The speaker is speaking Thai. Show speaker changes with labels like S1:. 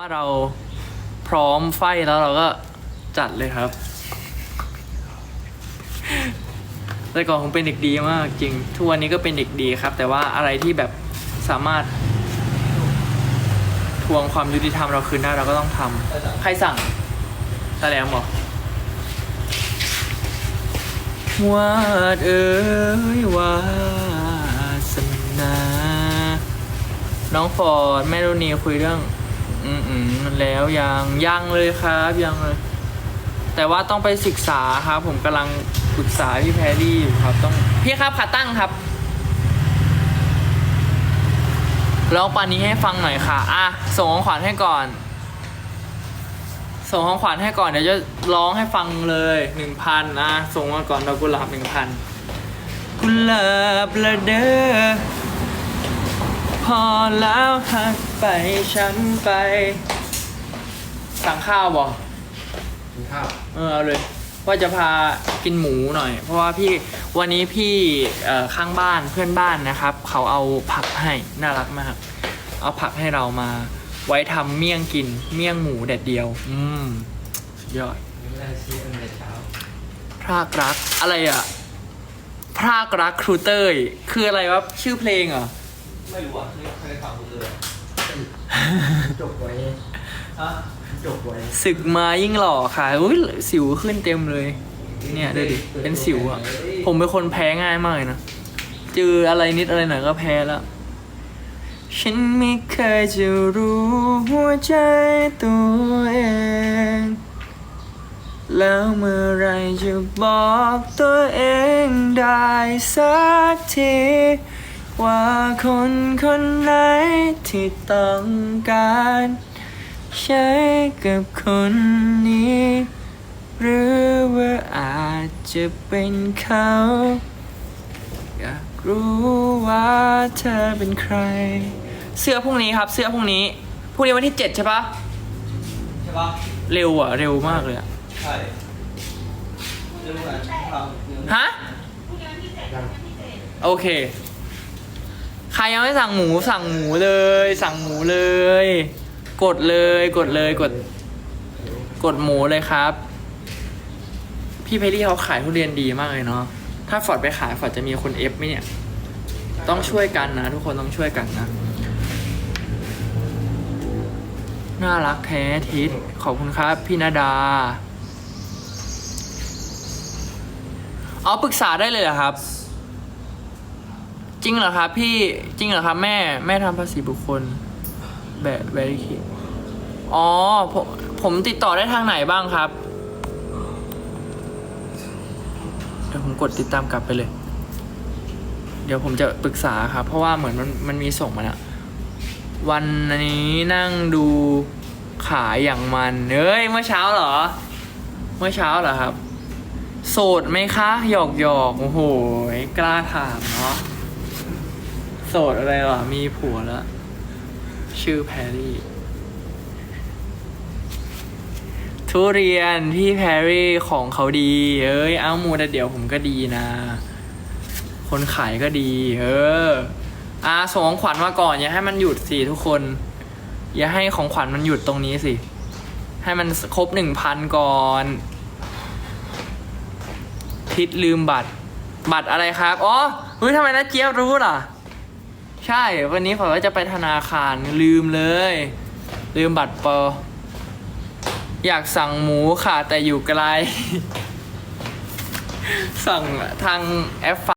S1: ว่าเราพร้อมไฟแล้วเราก็จัดเลยครับ แต่ก่อนผมเป็นเด็กดีมากจริง ทุกวันนี้ก็เป็นเด็กดีครับ แต่ว่าอะไรที่แบบสามารถทวงความยุติธรรมเราคืนได้เราก็ต้องทำใครสั่งตาแลมเหรอวาดเอ้ยวาสนา น้องฟอร์ดแม่รุนีคุยเรื่อง อืมอืมแล้วยังยังเลยครับยังเลย แต่ว่าต้องไปศึกษาครับ ผมกำลังปรึกษาพี่แพรรี่อยู่ครับ ต้องพี่ครับขาตั้งครับร้องปานนี้ให้ฟังหน่อยค่ะ อะ ส่งของขวัญให้ก่อน ส่งของขวัญให้ก่อน เดี๋ยวจะร้องให้ฟังเลยหนึ่งพันอะ ส่งมาก่อนดอกกุหลาบหนึ่งพันกุหลาบละเด้อพอแล้วหัก ไปฉันไป สั่งข้าวบอก
S2: กินข้าว
S1: เออเอาเลย ว่าจะพากินหมูหน่อย เพราะว่าพี่วันนี้พี่เอ่อข้างบ้านเพื่อนบ้านนะครับ เขาเอาผักให้น่ารักมาก เอาผักให้เรามา ไว้ทำเมี่ยงกินเมี่ยงหมูแดดเดียว อืมสุดยอด
S2: ไม่ได้ชี้ตั้งแต่เช้า
S1: พรากรักอะไรอะ พรากรักครูเต้ย คืออะไรวะชื่อเพลงเหรอ
S2: ไม่รู้อะไม่เคยฟังคุณเลย จบไว้อะจบไว้
S1: ศึกมายิ่งหล่อค่ะอุ้ยสิวขึ้นเต็มเลย เนี่ยดูดิเป็นสิวอะ ผมเป็นคนแพ้ง่ายมากเลยนะเจออะไรนิดอะไรหน่อยก็แพ้แล้วฉันไม่เคยจะรู้หัวใจตัวเอง แล้วเมื่อไรจะบอกตัวเองได้สักที ว่าคนคนไหนที่ต้องการ ใช้กับคนนี้ หรือว่าอาจจะเป็นเขา อยากรู้ว่าเธอเป็นใคร เสื้อพรุ่งนี้ครับ เสื้อพรุ่งนี้พรุ่งนี้วันที่เจ็ดใช่ปะ
S2: ใช่ปะ
S1: เร็วอะ เร็วมากเลยอะ
S2: ใช่เรื่องอะไรฟัง
S1: ฮะ โอเคใคร ยังไม่สั่งหมูสั่งหมูเลย สั่งหมูเลย กดเลยกดเลยกด กดหมูเลยครับ พี่เพลลี่เขาขายทุเรียนดีมากเลยเนาะถ้าฟอร์ดไปขายฟอร์ดจะมีคนเอฟไหมเนี่ย ต้องช่วยกันนะ ทุกคนต้องช่วยกันนะน่ารักแท้ทิศขอบคุณครับ พี่นาดา เอาปรึกษาได้เลยเหรอครับ จริงเหรอครับพี่จริงเหรอครับแม่แม่ทำภาษีบุคคล แบบแบริคิอ๋อผมผมติดต่อได้ทางไหนบ้างครับเดี๋ยวผมกดติดตามกลับไปเลย เดี๋ยวผมจะปรึกษาครับ เพราะว่าเหมือนมันมันมีส่งมาแล้ววันนี้นั่งดูขายอย่างมันเอ้ยเมื่อเช้าเหรอ เมื่อเช้าเหรอครับ โสดไหมคะ หยอกหยอกโอ้โห กล้าถามเนาะ โสดอะไรวะมีผัวแล้ว ชื่อแพรรี่ ทุเรียนพี่แพรรี่ของเขาดี เอ้ย เอามูแต่เดี๋ยวผมก็ดีนะ คนขายก็ดี เอออ่าส่งของขวัญมาก่อน อย่าให้มันหยุดสิทุกคน อย่าให้ของขวัญมันหยุดตรงนี้สิ ให้มันครบหนึ่งพันก่อนทิศลืมบัตร บัตรอะไรครับ อ๋อเฮ้ยทำไมนะเจี๊ยบรู้ล่ะ ใช่ วันนี้ผมว่าจะไปธนาคารลืมเลย ลืมบัตรปอ อยากสั่งหมูค่ะ แต่อยู่ไกล สั่งทางแอป